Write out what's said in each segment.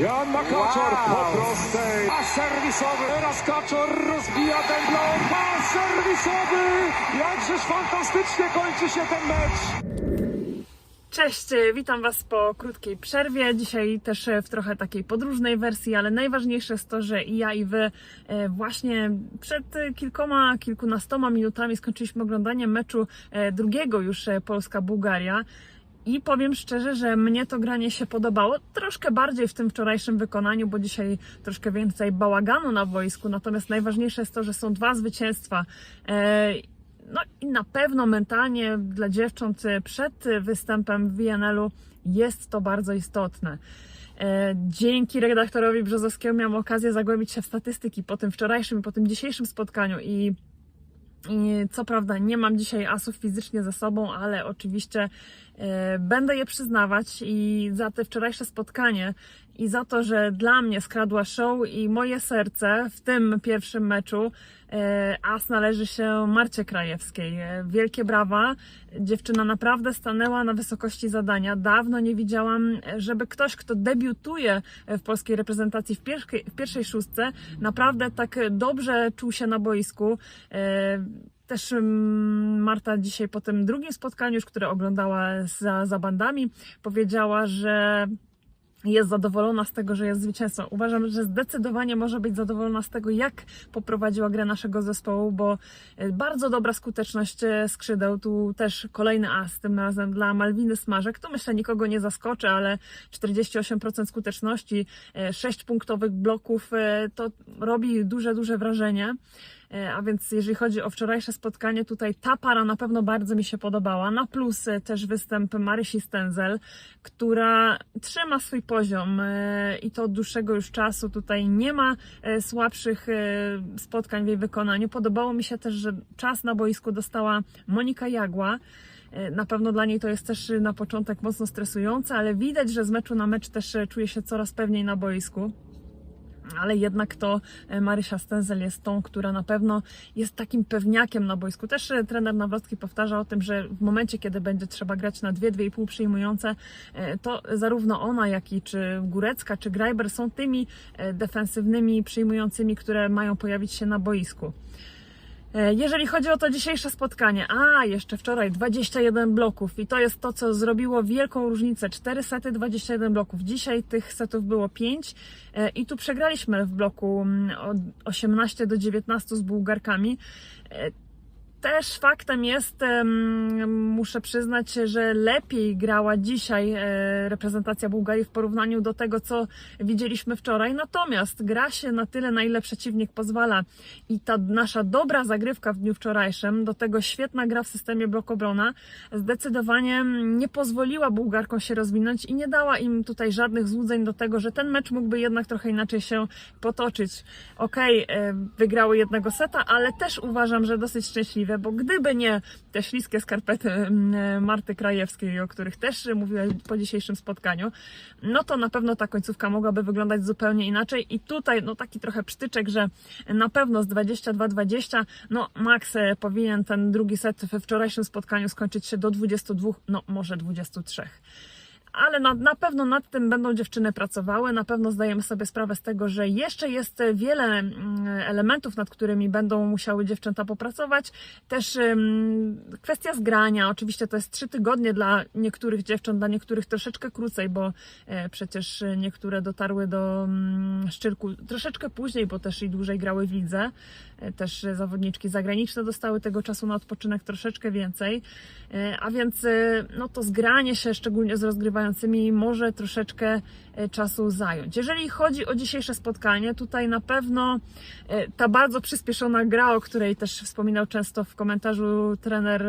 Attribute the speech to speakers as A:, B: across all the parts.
A: Jan Makaczor
B: Wow.
A: po prostej. A serwisowy. Teraz Kaczor rozbija ten blok. A serwisowy. Jakżeż fantastycznie kończy się ten mecz.
C: Cześć, witam Was po krótkiej przerwie. Dzisiaj też w trochę takiej podróżnej wersji, ale najważniejsze jest to, że i ja, i Wy e, właśnie przed kilkoma, kilkunastoma minutami skończyliśmy oglądanie meczu e, drugiego już e, Polska-Bułgaria. I powiem szczerze, że mnie to granie się podobało. Troszkę bardziej w tym wczorajszym wykonaniu, bo dzisiaj troszkę więcej bałaganu na boisku. Natomiast najważniejsze jest to, że są dwa zwycięstwa. E, no i na pewno mentalnie dla dziewcząt przed występem w WNL-u jest to bardzo istotne. E, Dzięki redaktorowi Brzozowskiemu miałam okazję zagłębić się w statystyki po tym wczorajszym i po tym dzisiejszym spotkaniu i co prawda nie mam dzisiaj asów fizycznie ze sobą, ale oczywiście będę je przyznawać i za te wczorajsze spotkanie i za to, że dla mnie skradła show i moje serce w tym pierwszym meczu e, as należy się Marcie Krajewskiej. E, Wielkie brawa. Dziewczyna naprawdę stanęła na wysokości zadania. Dawno nie widziałam, e, żeby ktoś, kto debiutuje w polskiej reprezentacji w pierwszej, w pierwszej szóstce, naprawdę tak dobrze czuł się na boisku. E, Też mm, Marta dzisiaj po tym drugim spotkaniu, już które oglądała za, za bandami, powiedziała, że jest zadowolona z tego, że jest zwycięzcą. Uważam, że zdecydowanie może być zadowolona z tego, jak poprowadziła grę naszego zespołu, bo e, bardzo dobra skuteczność e, skrzydeł. Tu też kolejny as, tym razem dla Malwiny Smażek. Tu myślę nikogo nie zaskoczy, ale 48% skuteczności, 6 punktowych bloków, e, to robi duże, duże wrażenie. E, A więc jeżeli chodzi o wczorajsze spotkanie, tutaj ta para na pewno bardzo mi się podobała. Na plus e, też występ Marysi Stenzel, która trzyma swój poziom e, i to od dłuższego już czasu. Tutaj nie ma e, słabszych spotkań w jej wykonaniu. Podobało mi się też, że czas na boisku dostała Monika Jagła. Na pewno dla niej to jest też na początek mocno stresujące, ale widać, że z meczu na mecz też czuje się coraz pewniej na boisku ale jednak to e, Marysia Stenzel jest tą, która na pewno jest takim pewniakiem na boisku. Też e, trener Nawrocki powtarza o tym, że w momencie, kiedy będzie trzeba grać na dwie, dwie i pół przyjmujące, e, to zarówno ona, jak i czy Górecka, czy Grajber są tymi defensywnymi przyjmującymi, które mają pojawić się na boisku. E, Jeżeli chodzi o to dzisiejsze spotkanie, a jeszcze wczoraj 21 bloków i to jest to, co zrobiło wielką różnicę. 4 sety, 21 bloków. Dzisiaj tych setów było 5 e, i tu przegraliśmy w bloku mm, od 18 do 19 z Bułgarkami. Też faktem jest, muszę przyznać, że lepiej grała dzisiaj e, reprezentacja Bułgarii w porównaniu do tego, co widzieliśmy wczoraj. Natomiast gra się na tyle, na ile przeciwnik pozwala i ta nasza dobra zagrywka w dniu wczorajszym, do tego świetna gra w systemie blok obrona, zdecydowanie nie pozwoliła Bułgarkom się rozwinąć i nie dała im tutaj żadnych złudzeń do tego, że ten mecz mógłby jednak trochę inaczej się potoczyć. Okej, e, wygrały jednego seta, ale też uważam, że dosyć szczęśliwe, bo gdyby nie te śliskie skarpety mm, Marty Krajewskiej, o których też mówiłem po dzisiejszym spotkaniu, no to na pewno ta końcówka mogłaby wyglądać zupełnie inaczej. I tutaj no taki trochę przytyczek, że na pewno z 22-20, no Max e, powinien ten drugi set we wczorajszym spotkaniu skończyć się do 22, no może 23 ale na, na pewno nad tym będą dziewczyny pracowały. Na pewno zdajemy sobie sprawę z tego, że jeszcze jest wiele mm, elementów, nad którymi będą musiały dziewczęta popracować. Też ym, kwestia zgrania. Oczywiście to jest trzy tygodnie dla niektórych dziewcząt, dla niektórych troszeczkę krócej, bo e, przecież niektóre dotarły do mm, Szczyrku troszeczkę później, bo też i dłużej grały w lidze. E, Też zawodniczki zagraniczne dostały tego czasu na odpoczynek troszeczkę więcej. E, A więc e, no to zgranie się, szczególnie z rozgrywającymi, może troszeczkę e, czasu zająć. Jeżeli chodzi o dzisiejsze spotkanie, tutaj na pewno e, ta bardzo przyspieszona gra, o której też wspominał często w komentarzu trener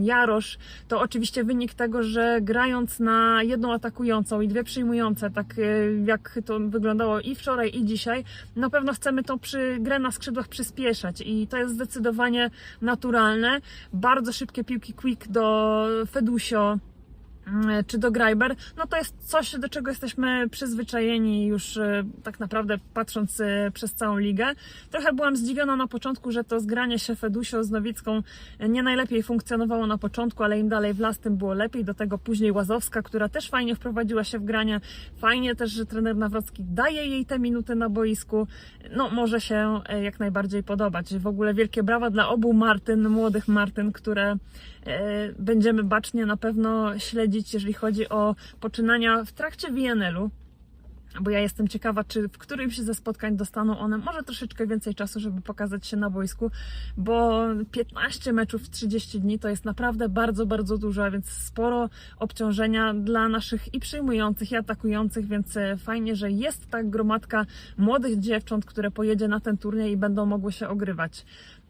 C: Jarosz, to oczywiście wynik tego, że grając na jedną atakującą i dwie przyjmujące, tak e, jak to wyglądało i wczoraj, i dzisiaj, na pewno chcemy tą przy, grę na skrzydłach przyspieszać i to jest zdecydowanie naturalne. Bardzo szybkie piłki quick do Fedusio, czy do Greiber, no to jest coś, do czego jesteśmy przyzwyczajeni już e, tak naprawdę patrząc e, przez całą ligę. Trochę byłam zdziwiona na początku, że to zgranie się Fedusią z Nowicką e, nie najlepiej funkcjonowało na początku, ale im dalej w las, tym było lepiej. Do tego później Łazowska, która też fajnie wprowadziła się w granie. Fajnie też, że trener Nawrocki daje jej te minuty na boisku. No, może się jak najbardziej podobać. W ogóle wielkie brawa dla obu Martyn, młodych Martyn, które będziemy bacznie na pewno śledzić, jeżeli chodzi o poczynania w trakcie WNL-u. Bo ja jestem ciekawa, czy w którymś ze spotkań dostaną one może troszeczkę więcej czasu, żeby pokazać się na boisku, bo 15 meczów w 30 dni to jest naprawdę bardzo, bardzo dużo, więc sporo obciążenia dla naszych i przyjmujących, i atakujących, więc e, fajnie, że jest ta gromadka młodych dziewcząt, które pojedzie na ten turniej i będą mogły się ogrywać.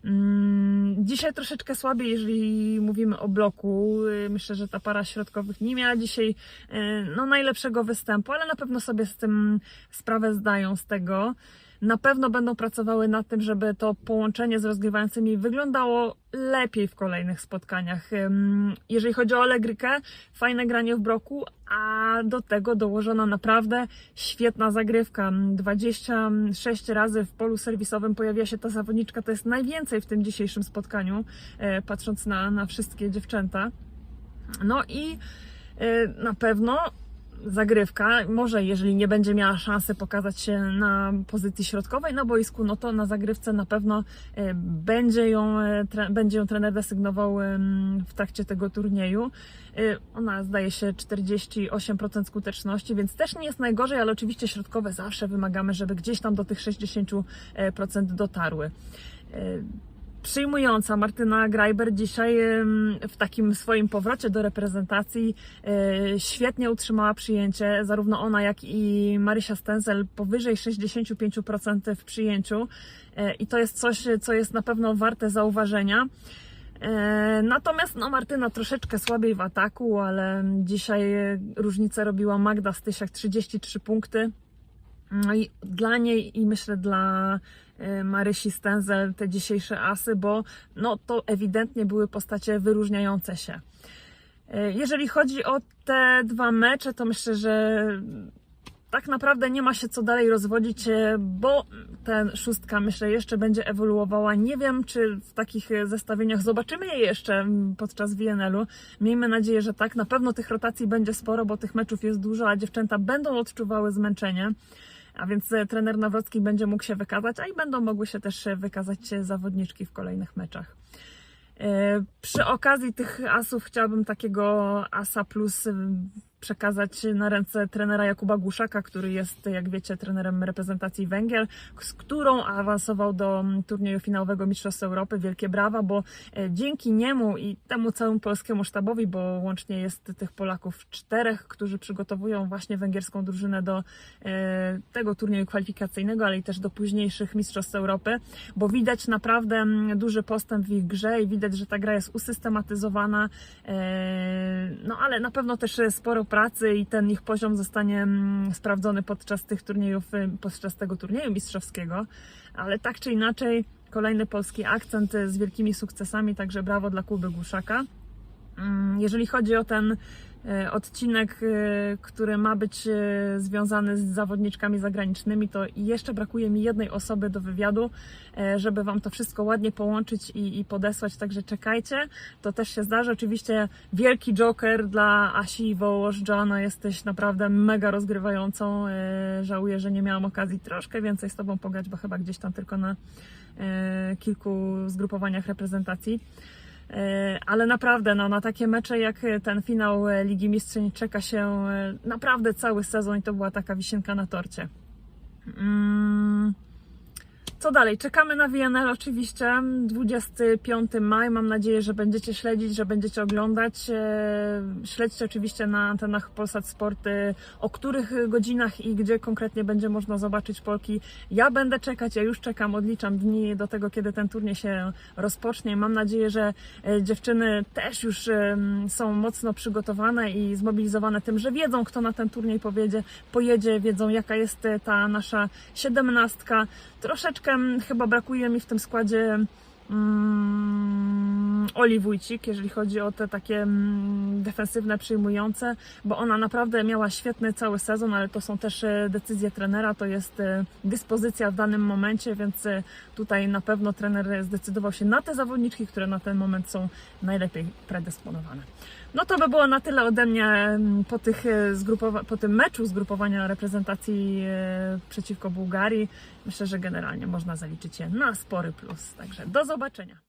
C: Mm, Dzisiaj troszeczkę słabiej, jeżeli mówimy o bloku. Y, Myślę, że ta para środkowych nie miała dzisiaj y, no, najlepszego występu, ale na pewno sobie z tym sprawę zdają z tego. Na pewno będą pracowały nad tym, żeby to połączenie z rozgrywającymi wyglądało lepiej w kolejnych spotkaniach. Jeżeli chodzi o Allegrykę, fajne granie w bloku, a do tego dołożona naprawdę świetna zagrywka. 26 razy w polu serwisowym pojawiła się ta zawodniczka, to jest najwięcej w tym dzisiejszym spotkaniu, e, patrząc na, na wszystkie dziewczęta. No i e, na pewno zagrywka, może jeżeli nie będzie miała szansy pokazać się na pozycji środkowej na boisku, no to na zagrywce na pewno e, będzie ją, e, będzie ją trener desygnował w trakcie tego turnieju. E, Ona zdaje się 48% skuteczności, więc też nie jest najgorzej, ale oczywiście środkowe zawsze wymagamy, żeby gdzieś tam do tych 60% dotarły. Przyjmująca Martyna Greiber dzisiaj w takim swoim powrocie do reprezentacji e, świetnie utrzymała przyjęcie, zarówno ona jak i Marysia Stenzel powyżej 65% w przyjęciu E, i to jest coś, co jest na pewno warte zauważenia. E, Natomiast no, Martyna troszeczkę słabiej w ataku, ale dzisiaj różnicę robiła Magda Stysiak 33 punkty. No dla niej i myślę dla e, Marysi Stenzel te dzisiejsze asy, bo no, to ewidentnie były postacie wyróżniające się. E, Jeżeli chodzi o te dwa mecze, to myślę, że tak naprawdę nie ma się co dalej rozwodzić, e, bo ten szóstka myślę jeszcze będzie ewoluowała. Nie wiem, czy w takich zestawieniach zobaczymy je jeszcze podczas WNL-u. Miejmy nadzieję, że tak. Na pewno tych rotacji będzie sporo, bo tych meczów jest dużo, a dziewczęta będą odczuwały zmęczenie. A więc e, trener Nawrocki będzie mógł się wykazać, a i będą mogły się też e, wykazać zawodniczki w kolejnych meczach. E, Przy okazji tych asów chciałabym takiego asa plus przekazać na ręce trenera Jakuba Guszaka, który jest, jak wiecie, trenerem reprezentacji Węgier, z którą awansował do turnieju finałowego Mistrzostw Europy. Wielkie brawa, bo e, dzięki niemu i temu całemu polskiemu sztabowi, bo łącznie jest tych Polaków czterech, którzy przygotowują właśnie węgierską drużynę do e, tego turnieju kwalifikacyjnego, ale i też do późniejszych Mistrzostw Europy, bo widać naprawdę duży postęp w ich grze i widać, że ta gra jest usystematyzowana, e, no ale na pewno też sporo pracy i ten ich poziom zostanie mm, sprawdzony podczas tych turniejów, y, podczas tego turnieju mistrzowskiego, ale tak czy inaczej kolejny polski akcent y, z wielkimi sukcesami, także brawo dla Kuby Guszaka. Mm, Jeżeli chodzi o ten odcinek, e, który ma być e, związany z zawodniczkami zagranicznymi, to jeszcze brakuje mi jednej osoby do wywiadu, e, żeby Wam to wszystko ładnie połączyć i, i podesłać, także czekajcie. To też się zdarzy. Oczywiście wielki joker dla Asi Wołosz. Joanna, jesteś naprawdę mega rozgrywającą. E, Żałuję, że nie miałam okazji troszkę więcej z Tobą pograć, bo chyba gdzieś tam tylko na e, kilku zgrupowaniach reprezentacji. E, Ale naprawdę, no, na takie mecze jak ten finał e, Ligi Mistrzyń czeka się e, naprawdę cały sezon i to była taka wisienka na torcie. Mm. Co dalej? Czekamy na WNL oczywiście. 25 maj. Mam nadzieję, że będziecie śledzić, że będziecie oglądać. E, Śledźcie oczywiście na antenach Polsat Sport, e, o których godzinach i gdzie konkretnie będzie można zobaczyć Polki. Ja będę czekać, ja już czekam, odliczam dni do tego, kiedy ten turniej się rozpocznie. Mam nadzieję, że e, dziewczyny też już em, są mocno przygotowane i zmobilizowane tym, że wiedzą, kto na ten turniej pojedzie, wiedzą, jaka jest e, ta nasza siedemnastka. Troszeczkę chyba brakuje mi w tym składzie mm, Oli Wójcik, jeżeli chodzi o te takie mm, defensywne, przyjmujące, bo ona naprawdę miała świetny cały sezon, ale to są też e, decyzje trenera, to jest e, dyspozycja w danym momencie, więc e, tutaj na pewno trener zdecydował się na te zawodniczki, które na ten moment są najlepiej predysponowane. No to by było na tyle ode mnie mm, po, tych po tym meczu zgrupowania reprezentacji przeciwko Bułgarii. Myślę, że generalnie można zaliczyć je na spory plus. Także do zobaczenia.